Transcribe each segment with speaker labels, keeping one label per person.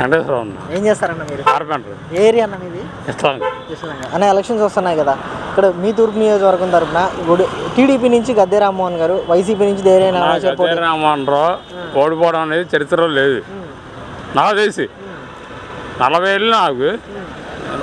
Speaker 1: ఏం చేస్తారన్న మీరు?
Speaker 2: కార్పెంటర్.
Speaker 1: ఏ ఏరియా అన్న మీది? ఎలక్షన్స్ వస్తున్నాయి కదా. ఇక్కడ మీ తూర్పు నియోజకవర్గం తరపున టీడీపీ నుంచి గద్దె రామ్మోహన్ గారు వైసీపీ నుంచి దేరైన
Speaker 2: రామన్రావు ఓడిపోవడం అనేది చరిత్రలో లేదు. నాకు తెలిసి. నలభై ఏళ్ళు నాకు.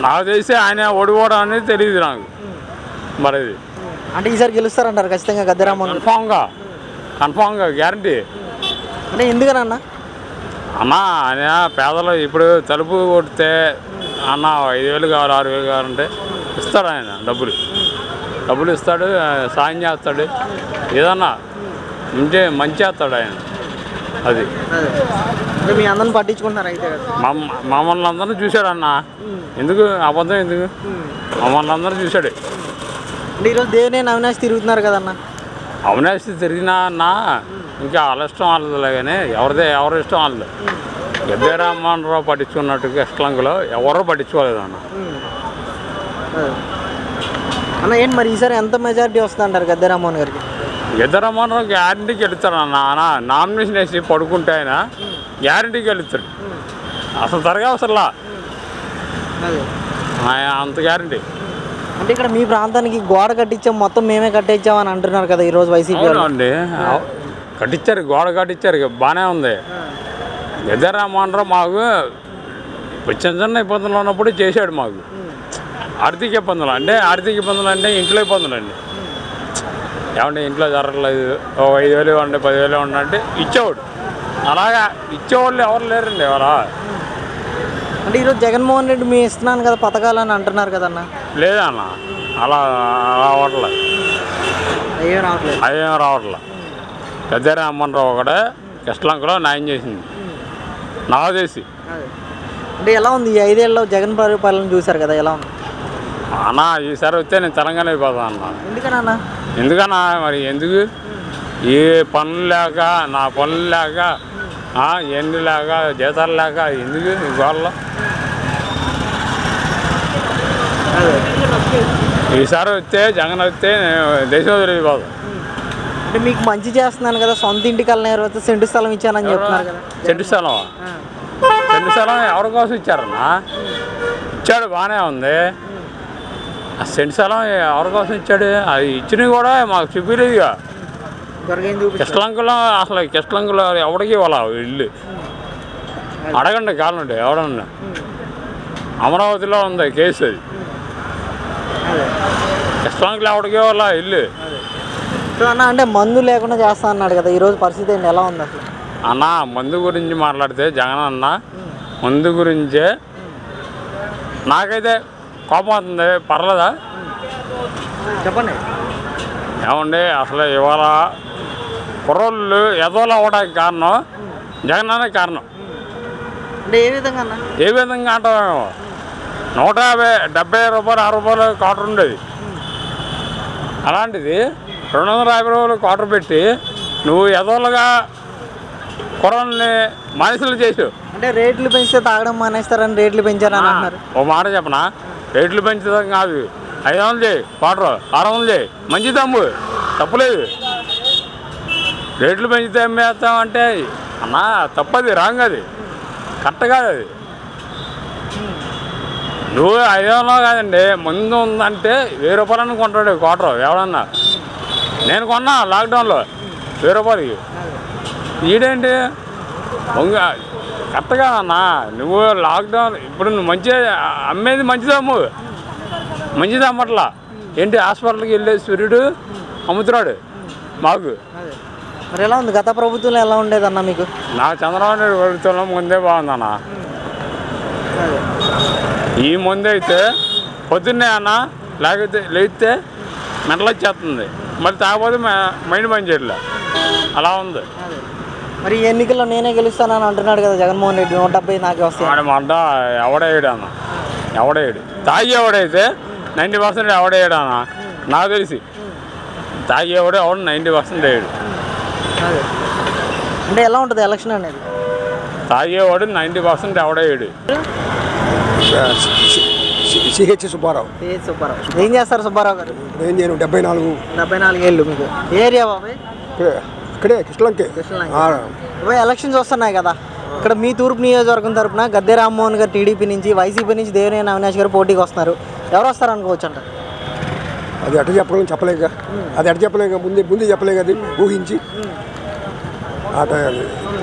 Speaker 2: నాకు తెలిసి ఆయన ఓడిపోవడం అనేది తెలియదు నాకు. మరి ఇది
Speaker 1: అంటే ఈసారి గెలుస్తారంటారు ఖచ్చితంగా గద్దె రామ్మోహన్
Speaker 2: కన్ఫామ్గా. కన్ఫామ్గా గ్యారంటీ.
Speaker 1: అంటే ఎందుకనన్నా?
Speaker 2: అన్న ఆయన పేదలు ఇప్పుడు తలుపు కొడితే అన్న ఐదు వేలు కావాలి ఆరు వేలు కావాలంటే ఇస్తాడు ఆయన డబ్బులు. డబ్బులు ఇస్తాడు సాయం చేస్తాడు. ఏదన్నా మంచి మంచి చేస్తాడు ఆయన. అది.
Speaker 1: మీ అందరిని పట్టించుకుంటున్నారు అయితే
Speaker 2: మమ్మల్ని అందరినీ చూశాడు అన్న. ఎందుకు? అబద్ధం ఎందుకు? మమ్మల్ని అందరూ చూశాడు.
Speaker 1: అంటే ఈరోజు దేవినేని అవినాష్ తిరుగుతున్నారు కదన్న
Speaker 2: అవినాష్ తిరిగినా అన్న ఇంకా వాళ్ళ ఇష్టం వాళ్ళదిలే కానీ ఎవరిదే ఎవరి ఇష్టం వాళ్ళది. గద్దె రామ్మోహన్ పట్టించుకున్నట్టుగా ఇష్టంలో ఎవరూ పట్టించుకోలేదు అన్న.
Speaker 1: అన్న. ఏంటి మరి ఈసారి ఎంత మెజారిటీ వస్తుంది అంటారు గద్దె రామ్మోహన్ గారికి?
Speaker 2: గద్దె రామ్మోహన్ గ్యారంటీకి వెళ్తాడు అన్న. అన్న నామినేషన్ వేసి పడుకుంటే ఆయన గ్యారంటీకి వెళ్తాడు. అసలు తరగా అసలు
Speaker 1: అదే.
Speaker 2: ఆయన అంత గ్యారంటీ
Speaker 1: అంటే ఇక్కడ మీ ప్రాంతానికి గోడ కట్టించాం మొత్తం మేమే కట్టించాం అని అంటున్నారు కదా ఈరోజు వైసీపీ
Speaker 2: అవునండి. కట్టించారు గోడ కట్టించారు బాగానే ఉంది. రావు మాకు చిన్న చిన్న ఇబ్బందులు ఉన్నప్పుడు చేశాడు మాకు. ఆర్థిక ఇబ్బందులు అంటే ఆర్థిక ఇబ్బందులు అంటే ఇంట్లో ఇబ్బందులు అండి. ఏమంటే ఇంట్లో జరగలేదు. ఓ ఐదు వేలు ఇవ్వండి పదివేలు ఇవ్వండి అంటే ఇచ్చేవాడు. అలాగా ఇచ్చేవాళ్ళు ఎవరు లేరండి ఎవరా?
Speaker 1: అంటే ఈరోజు జగన్మోహన్ రెడ్డి మీ ఇస్తున్నాను కదా పథకాలు అని అంటున్నారు కదన్న.
Speaker 2: లేదన్న అలా అలా అవ్వట్లే
Speaker 1: అయ్యో రావట్లేదు.
Speaker 2: అదేం రావట్లే. గద్దె రామ్మోహన్ రావు ఒకటే కృష్ణలంకలో న్యాయం చేసింది. తెలిసి
Speaker 1: అదే. అంటే ఎలా ఉంది? ఈ ఐదేళ్ళలో జగన్ పరిపాలన చూశారు కదా ఎలా ఉంది?
Speaker 2: అన్న ఈసారి వస్తే నేను తెలంగాణ అయిపోతాను అన్న.
Speaker 1: ఎందుకనన్నా
Speaker 2: ఎందుకన్నా మరి ఎందుకు? ఏ పనులు లేక నా పనులు లేక ఎన్ని లేక జీతాలు లేక ఎందుకు ఈ గోళ్ళలో ఈసారి వస్తే జగన్ వస్తే నేను దేశం వదిలిపోతాను
Speaker 1: అంటే మీకు మంచి చేస్తున్నాను కదా సొంత ఇంటికి వెళ్ళిన వస్తే సెంటు స్థలం ఇచ్చానని చెప్తున్నారు కదా.
Speaker 2: చెట్టు స్థలం. చెట్టు స్థలం ఎవరి కోసం ఇచ్చారన్నా? ఇచ్చాడు బాగానే ఉంది. ఆ సెంటు స్థలం ఎవరి కోసం ఇచ్చాడు? అది ఇచ్చినవి కూడా మాకు చూపించలేదుగా కిష్టలంకలో అసలు కిష్టలంకలో ఎవడికి ఇవ్వాల ఇల్లు? అడగండి కావాలండి ఎవడన్నా. అమరావతిలో ఉంది కేసు అది.
Speaker 1: అదే.
Speaker 2: కిష్టలంకలో ఎవడికి ఇవ్వాలా ఇల్లు?
Speaker 1: సో అన్న అంటే మందు లేకుండా చేస్తా అన్నాడు కదా ఈరోజు పరిస్థితి ఏంటి? ఎలా ఉంది అసలు?
Speaker 2: అన్న మందు గురించి మాట్లాడితే జగన్ అన్న మందు గురించే నాకైతే కోపం అవుతుంది పర్లేదా?
Speaker 1: చెప్పండి.
Speaker 2: ఏమండి అసలు ఇవాళ కుర్రోళ్ళు ఎదోలు అవ్వడానికి కారణం జగన్ అనే కారణం.
Speaker 1: అంటే ఏ విధంగా అన్న?
Speaker 2: ఏ విధంగా అంటామేమో నూట యాభై డెబ్బై రూపాయలు అరవై రూపాయలు క్వార్టర్ ఉండేది. అలాంటిది రెండు వందల యాభై రూపాయలు క్వార్టర్ పెట్టి నువ్వు ఎదోలుగా కుర్రల్ని మనుషులు చేసావు
Speaker 1: అంటే రేట్లు పెంచితే తాగడం మానేస్తారని రేట్లు పెంచారని అంటున్నారు
Speaker 2: ఓ మాట చెప్పనా? రేట్లు పెంచడం కాదు. ఐదు వందలు చేయి క్వార్టర్ ఆరు వందలు చేయి. మంచి తమ్ము తప్పులేదు రేట్లు పెంచితే అమ్మేస్తామంటే అన్నా తప్పది రాంగ్ అది. కరెక్ట్ కాదు అది. నువ్వు ఐదు వందలు కాదండి ముందు ఉందంటే వెయ్యి రూపాయలని కొంటాడు క్వార్టర్ ఎవడన్నా. నేను కొన్నా లాక్డౌన్లో. వెయ్యి రూపాయలకి ఈడేంటి? వంగ కరెక్ట్ కాదన్నా నువ్వు లాక్డౌన్ ఇప్పుడు నువ్వు మంచి అమ్మేది మంచిది అమ్ము. మంచిది అమ్మట్లా. ఏంటి హాస్పిటల్కి వెళ్ళే సూర్యుడు అమ్ముతున్నాడు. మాకు.
Speaker 1: మరి ఎలా ఉంది? గత ప్రభుత్వంలో ఎలా ఉండేదన్న మీకు?
Speaker 2: నాకు చంద్రబాబు నాయుడు ప్రభుత్వంలో ముందే బాగుందన్న
Speaker 1: అదే.
Speaker 2: ఈ ముందు అయితే పొద్దున్నే అన్న లేకపోతే లేస్తే మెంటలు వచ్చేస్తుంది. మళ్ళీ తాగపోతే మైండ్ పని చేయట్లే. అలా ఉంది.
Speaker 1: మరి ఈ ఎన్నికల్లో నేనే గెలుస్తానని అంటున్నాడు కదా జగన్మోహన్ రెడ్డి నూట డెబ్బై నాకే వస్తాయి.
Speaker 2: వాడి మంట ఎవడేయడు అన్న ఎవడేయడు తాగి ఎవడైతే నైంటీ పర్సెంట్ ఎవడేయడు అన్న నాకు తెలిసి. తాగేవాడు ఎవడు నైంటీ పర్సెంట్ వేయడు.
Speaker 1: అంటే ఎలా ఉంటుంది ఎలక్షన్ అనేది?
Speaker 2: తాగేవాడు నైంటీ పర్సెంట్ ఎవడేయడు
Speaker 3: సిహెచ్ సుబ్బారావు.
Speaker 1: ఏ సుబ్బారావు. ఏం చేస్తారు సుబ్బారావు గారు?
Speaker 3: ఏం చేయను డెబ్బై నాలుగు.
Speaker 1: డెబ్బై నాలుగు ఏళ్ళు మీకు. ఏరియా బాబాయ్?
Speaker 3: ఇక్కడే కృష్ణలంకే.
Speaker 1: కృష్ణలంక. ఎలక్షన్స్ వస్తున్నాయి కదా. ఇక్కడ మీ తూర్పు నియోజకవర్గం తరపున గద్దె రామ్మోహన్ గారు టీడీపీ నుంచి వైసీపీ నుంచి దేవినేని అవినాష్ గారు పోటీకి వస్తున్నారు. ఎవరు వస్తారు అనుకోవచ్చు అంటారు
Speaker 3: అది అటు చెప్పడం చెప్పలేక అది అటు చెప్పలేక ముందే ముందే చెప్పలేక అది ఊహించి. ఆ టైం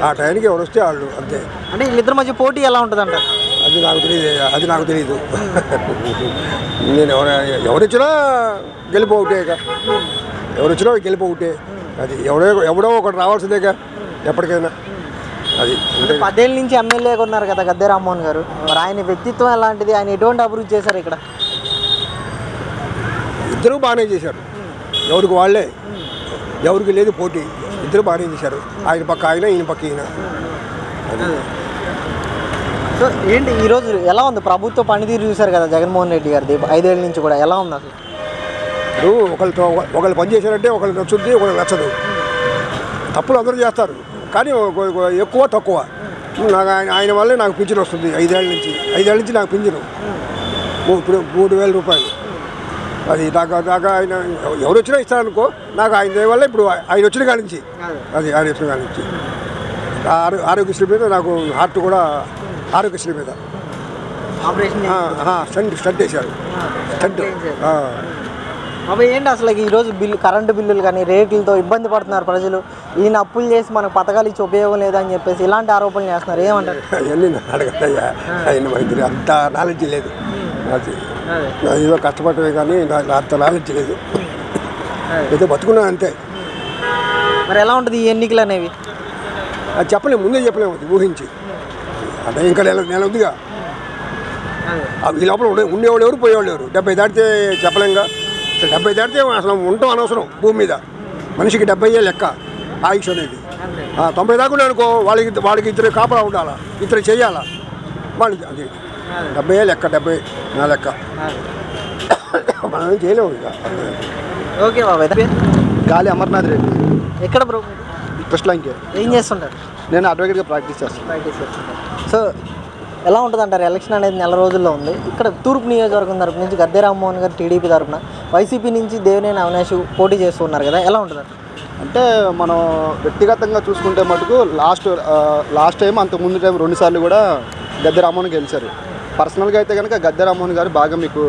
Speaker 3: ఆ టైంకి ఎవరు వస్తే వాళ్ళు అంతే.
Speaker 1: అంటే వీళ్ళిద్దరి మధ్య పోటీ ఎలా ఉంటుంది అంటారు
Speaker 3: అది నాకు తెలియదు అది నాకు తెలియదు నేను ఎవరు ఎవరు వచ్చినా గెలుపు ఒకటేక ఎవరు వచ్చినా గెలుపు ఒకటే. అది ఎవడో ఎవడో ఒకటి రావాల్సిందేగా ఎప్పటికైనా. అది
Speaker 1: పదేళ్ళ నుంచి ఎమ్మెల్యేగా ఉన్నారు కదా గద్దె రామ్మోహన్ గారు. మరి ఆయన వ్యక్తిత్వం ఎలాంటిది? ఆయన ఎటువంటి అభివృద్ధి చేశారు ఇక్కడ?
Speaker 3: ఇద్దరు బాగానే చేశారు. ఎవరికి వాళ్ళే. ఎవరికి లేదు పోటీ. ఇద్దరు బాగానే చేశారు. ఆయన పక్క ఆయన ఈయన పక్క ఈయన. అది.
Speaker 1: సో ఏంటి ఈరోజు ఎలా ఉంది? ప్రభుత్వ పనితీరు చూశారు కదా జగన్మోహన్ రెడ్డి గారిది ఐదేళ్ళ నుంచి కూడా. ఎలా ఉంది అసలు?
Speaker 3: ఇప్పుడు ఒకరితో ఒకళ్ళు పని చేశారంటే ఒకళ్ళు నచ్చుద్ది ఒకళ్ళు నచ్చదు. తప్పులు అందరూ చేస్తారు. కానీ ఎక్కువ తక్కువ. నాకు ఆయన ఆయన వల్లే నాకు పింఛన్ వస్తుంది ఐదేళ్ళ నుంచి. ఐదేళ్ళ నుంచి నాకు పింఛను. ఇప్పుడు మూడు వేల రూపాయలు. అది నాకు నాకు ఆయన ఎవరు వచ్చినా ఇస్తారనుకో నాకు ఆయన వల్ల ఇప్పుడు ఆయన వచ్చిన కాడి నుంచి. అది. ఆయన వచ్చిన కాడి నుంచి. ఆరో ఆరోగ్యశ్రీ మీద నాకు హార్ట్ కూడా ఆరోగ్యశ్రీ మీద.
Speaker 1: ఆపరేషన్
Speaker 3: స్టంట్ స్టంట్ వేశారు. స్టంట్.
Speaker 1: అవి ఏంటి అసలు ఈ రోజు బిల్లు కరెంటు బిల్లులు కానీ రేట్లతో ఇబ్బంది పడుతున్నారు ప్రజలు. ఈయన అప్పులు చేసి మనకు పథకాలు ఇచ్చి ఉపయోగం లేదని చెప్పేసి ఇలాంటి ఆరోపణలు చేస్తున్నారు. ఏమంటారు?
Speaker 3: అవన్నీ ఆయన మనకి అంత నాలెడ్జ్ లేదు. అది. ఏదో కష్టపడమే కానీ నాకు అంత నాలెడ్జ్ లేదు. ఏదో బతుకున్నా అంతే.
Speaker 1: మరి ఎలా ఉంటుంది ఈ ఎన్నికలు అనేవి?
Speaker 3: అది చెప్పలేము ముందే చెప్పలేము ఊహించి. అంటే ఇంకా నెల నెల ఉందిగా. ఆ ఈ లోపల ఉండే ఉండేవాళ్ళు ఎవరు? పోయేవాళ్ళు ఎవరు? డెబ్బై దాటితే చెప్పలేంగా అసలు డెబ్బై దాటితే అసలు ఉండటం అనవసరం భూమి మీద. మనిషికి డెబ్బై ఏ లెక్క ఆయుష్ అనేది. ఆ, తొంభై దాకా ఉండే అనుకో వాళ్ళకి వాళ్ళకి ఇద్దరు కాపలా ఉండాలా? ఇద్దరు చేయాలా? వాళ్ళకి అది. డెబ్బై ఏ లెక్క డెబ్బై నా లెక్క. మనం చేయలేము ఇక.
Speaker 1: ఓకే బాబాయ్
Speaker 4: గాలి అమర్నాథ్ రెడ్డి.
Speaker 1: ఎక్కడ బ్రో?
Speaker 4: ఫస్ట్ లంకే.
Speaker 1: ఏం చేస్తుంటారు?
Speaker 4: నేను అడ్వకేట్గా ప్రాక్టీస్ చేస్తాను.
Speaker 1: ప్రాక్టీస్ చేస్తుంటారు. సో ఎలా ఉంటుంది అంటారు ఎలక్షన్ అనేది నెల రోజుల్లో ఉంది. ఇక్కడ తూర్పు నియోజకవర్గం తరపు నుంచి గద్దె రామ్మోహన్ గారు టీడీపీ తరపున వైసీపీ నుంచి దేవినేని అవినాష్ పోటీ చేస్తున్నారు కదా ఎలా ఉంటుంది
Speaker 4: అంటే మనం వ్యక్తిగతంగా చూసుకుంటే మటుకు లాస్ట్ లాస్ట్ టైం అంత ముందు టైం రెండుసార్లు కూడా గద్దె రామ్మోహన్ గెలిచారు. పర్సనల్గా అయితే కనుక గద్దె రామ్మోహన్ గారు బాగా మీకు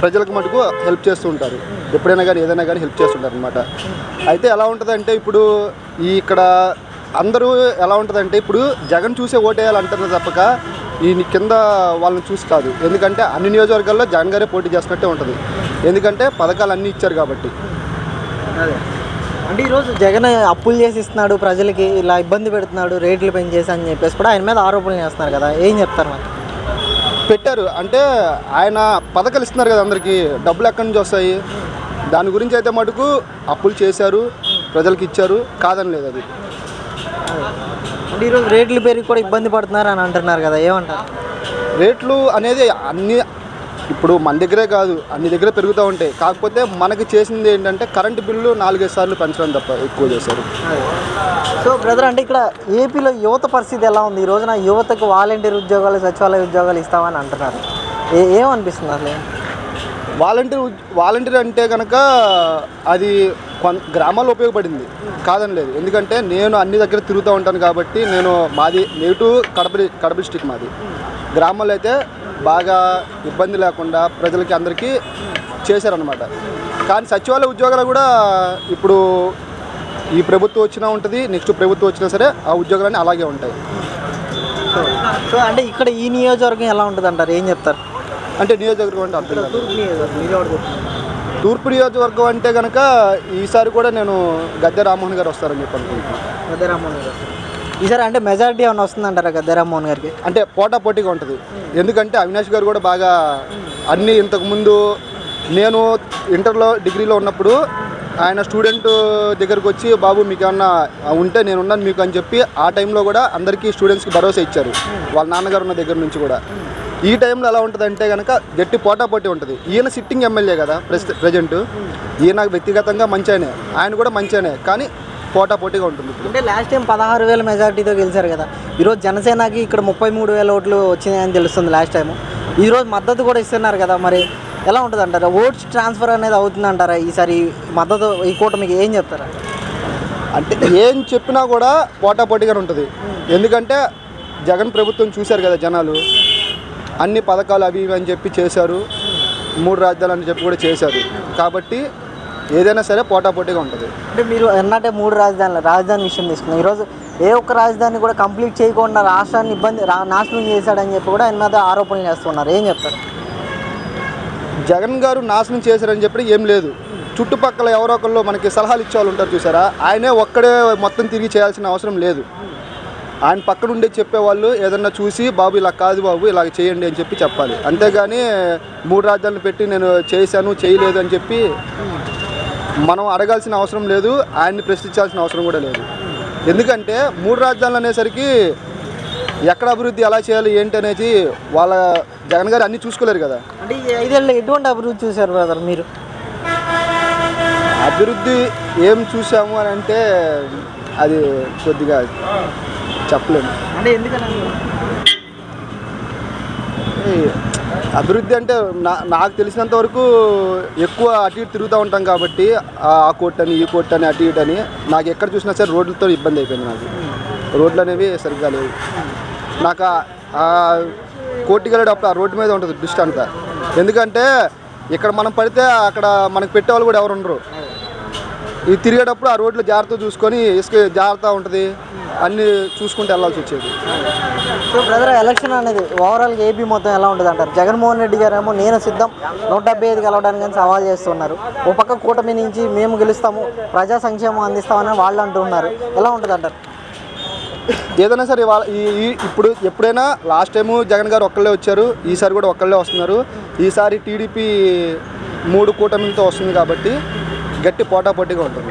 Speaker 4: ప్రజలకు మటుకు హెల్ప్ చేస్తూ ఉంటారు. ఎప్పుడైనా కానీ ఏదైనా కానీ హెల్ప్ చేస్తుంటారు అనమాట అయితే ఎలా ఉంటుందంటే ఇప్పుడు ఈ ఇక్కడ అందరూ ఎలా ఉంటుందంటే ఇప్పుడు జగన్ చూసే ఓటేయాలంటారు తప్పక ఈ కింద వాళ్ళని చూసి కాదు. ఎందుకంటే అన్ని నియోజకవర్గాల్లో జగన్ గారే పోటీ చేసినట్టే ఉంటుంది. ఎందుకంటే పథకాలు అన్నీ ఇచ్చారు కాబట్టి.
Speaker 1: అదే. అంటే ఈరోజు జగన్ అప్పులు చేసి ఇస్తున్నాడు ప్రజలకి ఇలా ఇబ్బంది పెడుతున్నాడు రేట్లు పెంచేసి అని చెప్పేసి కూడా ఆయన మీద ఆరోపణలు చేస్తున్నారు కదా. ఏం చెప్తారు మరి?
Speaker 4: పెట్టారు. అంటే ఆయన పథకాలు ఇస్తున్నారు కదా అందరికీ. డబ్బులు ఎక్కడి నుంచి వస్తాయి? దాని గురించి అయితే మటుకు అప్పులు చేశారు ప్రజలకు ఇచ్చారు. కాదని లేదు అది.
Speaker 1: అంటే ఈరోజు రేట్లు పెరిగి కూడా ఇబ్బంది పడుతున్నారు అని అంటున్నారు కదా ఏమంటారు?
Speaker 4: రేట్లు అనేది అన్ని ఇప్పుడు మన దగ్గరే కాదు అన్ని దగ్గర పెరుగుతూ ఉంటాయి. కాకపోతే మనకి చేసింది ఏంటంటే కరెంటు బిల్లు నాలుగైదు సార్లు పెంచడం తప్ప ఎక్కువ చేశారు.
Speaker 1: సో బ్రదర్ అంటే ఇక్కడ ఏపీలో యువత పరిస్థితి ఎలా ఉంది? ఈ రోజున యువతకు వాలంటీర్ ఉద్యోగాలు సచివాలయ ఉద్యోగాలు ఇస్తామని అంటున్నారు. ఏ ఏమనిపిస్తుంది అసలు?
Speaker 4: వాలంటీర్ వాలంటీర్ అంటే కనుక అది గ్రామాల్లో ఉపయోగపడింది. కాదని లేదు. ఎందుకంటే నేను అన్ని దగ్గర తిరుగుతూ ఉంటాను కాబట్టి నేను మాది నేటు కడప కడప డిస్టిక్ మాది. గ్రామాల్లో అయితే బాగా ఇబ్బంది లేకుండా ప్రజలకి అందరికీ చేశారనమాట కానీ సచివాలయ ఉద్యోగాలు కూడా ఇప్పుడు ఈ ప్రభుత్వం వచ్చినా ఉంటుంది నెక్స్ట్ ప్రభుత్వం వచ్చినా సరే ఆ ఉద్యోగాలన్నీ అలాగే ఉంటాయి.
Speaker 1: సో అంటే ఇక్కడ ఈ నియోజకవర్గం ఎలా ఉంటుంది అంటారు ఏం చెప్తారు?
Speaker 4: అంటే నియోజకవర్గం అంటే అర్థం కాదు.
Speaker 1: తూర్పు నియోజకవర్గం
Speaker 4: అంటే కనుక ఈసారి కూడా నేను గద్దె రామ్మోహన్ గారు వస్తారని చెప్పి అనుకుంటున్నాను
Speaker 1: గద్దె రామ్మోహన్ గారు ఈసారి అంటే మెజారిటీ ఏమైనా వస్తుందంటారా గద్దె రామ్మోహన్ గారికి?
Speaker 4: అంటే పోటా పోటీగా ఉంటుంది. ఎందుకంటే అవినాష్ గారు కూడా బాగా అన్ని ఇంతకుముందు నేను ఇంటర్లో డిగ్రీలో ఉన్నప్పుడు ఆయన స్టూడెంట్ దగ్గరకు వచ్చి బాబు మీకు ఏమన్నా ఉంటే నేను ఉన్నాను మీకు అని చెప్పి ఆ టైంలో కూడా అందరికీ స్టూడెంట్స్కి భరోసా ఇచ్చారు. వాళ్ళ నాన్నగారు ఉన్న దగ్గర నుంచి కూడా. ఈ టైంలో ఎలా ఉంటుంది అంటే కనుక గట్టి పోటా పోటీ ఉంటుంది. ఈయన సిట్టింగ్ ఎమ్మెల్యే కదా ప్రెస్ ప్రజెంట్ ఈయన వ్యక్తిగతంగా మంచి ఆయన కూడా మంచి కానీ పోటా పోటీగా ఉంటుంది
Speaker 1: అంటే లాస్ట్ టైం పదహారు వేల మెజారిటీతో గెలిచారు కదా. ఈరోజు జనసేనకి ఇక్కడ ముప్పై మూడు వేల ఓట్లు వచ్చినాయని తెలుస్తుంది లాస్ట్ టైం ఈరోజు మద్దతు కూడా ఇస్తున్నారు కదా మరి ఎలా ఉంటుంది అంటారా ఓట్స్ ట్రాన్స్ఫర్ అనేది అవుతుంది అంటారా ఈసారి మద్దతు ఈ కూటమికి ఏం చెప్తారా?
Speaker 4: అంటే ఏం చెప్పినా కూడా పోటాపోటీగానే ఉంటుంది. ఎందుకంటే జగన్ ప్రభుత్వం చూశారు కదా జనాలు. అన్ని పథకాలు అవి ఇవి అని చెప్పి చేశారు. మూడు రాజధానులు అని చెప్పి కూడా చేశారు. కాబట్టి ఏదైనా సరే పోటాపోటీగా ఉంటుంది.
Speaker 1: అంటే మీరు ఎన్నటే మూడు రాజధానులు రాజధాని విషయం తీసుకున్నాం ఈరోజు ఏ ఒక్క రాజధాని కూడా కంప్లీట్ చేయకుండా రాష్ట్రాన్ని ఇబ్బంది నాశనం చేశాడని చెప్పి కూడా ఆయన మీద ఆరోపణలు చేస్తున్నారు. ఏం చెప్తారు?
Speaker 4: జగన్ గారు నాశనం చేశారని చెప్పి ఏం లేదు. చుట్టుపక్కల ఎవరో ఒకళ్ళు మనకి సలహాలు ఇచ్చే వాళ్ళు ఉంటారు చూసారా? ఆయనే ఒక్కడే మొత్తం తిరిగి చేయాల్సిన అవసరం లేదు. ఆయన పక్కన ఉండే చెప్పేవాళ్ళు ఏదన్నా చూసి బాబు ఇలా కాదు బాబు ఇలా చేయండి అని చెప్పి చెప్పాలి. అంతేగాని మూడు రాజధానులు పెట్టి నేను చేశాను చేయలేదు అని చెప్పి మనం అడగాల్సిన అవసరం లేదు ఆయన్ని ప్రశ్నించాల్సిన అవసరం కూడా లేదు. ఎందుకంటే మూడు రాజధానులు అనేసరికి ఎక్కడ అభివృద్ధి ఎలా చేయాలి ఏంటి అనేది వాళ్ళ జగన్ గారు అన్నీ చూసుకోలేరు కదా.
Speaker 1: అంటే ఐదేళ్ళు ఎటువంటి అభివృద్ధి చూశారు బ్రదర్ మీరు?
Speaker 4: అభివృద్ధి ఏం చూసాము అని అంటే అది కొద్దిగా చెప్పలేము.
Speaker 1: అంటే ఎందుకని
Speaker 4: ఈ అభివృద్ధి అంటే నా నాకు తెలిసినంత వరకు ఎక్కువ అటు ఇటు తిరుగుతూ ఉంటాం కాబట్టి ఆ కోర్ట్ అని ఈ కోర్ట్ అని అటు ఇటు అని నాకు ఎక్కడ చూసినా సరే రోడ్లతో ఇబ్బంది అయిపోయింది నాకు. రోడ్లు అనేవి సరిగ్గా లేవు. నాకు ఆ- ఆ కోర్టుకి వెళ్ళేటప్పుడు ఆ రోడ్డు మీద ఉంటుంది దృష్టి అంతా. ఎందుకంటే ఇక్కడ మనం పడితే అక్కడ మనకు పెట్టేవాళ్ళు కూడా ఎవరు ఉండరు. ఇది తిరిగేటప్పుడు ఆ రోడ్లు జాగ్రత్త చూసుకొని ఇసుక జాగ్రత్త ఉంటుంది. అన్నీ చూసుకుంటూ వెళ్ళాల్సి వచ్చేది.
Speaker 1: సో బ్రదర్ ఎలక్షన్ అనేది ఓవరాల్గా ఏపీ మొత్తం ఎలా ఉంటుంది అంటారు? జగన్మోహన్ రెడ్డి గారు ఏమో నేను సిద్ధం నూట డెబ్బై ఐదు గెలవడానికి కానీ సవాల్ చేస్తున్నారు. ఓ పక్క కూటమి నుంచి మేము గెలుస్తాము ప్రజా సంక్షేమం అందిస్తామని వాళ్ళు అంటున్నారు. ఎలా ఉంటుంది అంటారు?
Speaker 4: ఏదైనా సరే వాళ్ళ ఈ ఈ- ఇప్పుడు ఎప్పుడైనా లాస్ట్ టైము జగన్ గారు ఒక్కళ్ళే వచ్చారు ఈసారి కూడా ఒక్కళ్ళే వస్తున్నారు. ఈసారి టీడీపీ మూడు కూటమిలతో వస్తుంది కాబట్టి గట్టి పోటాపోటీగా ఉంటుంది.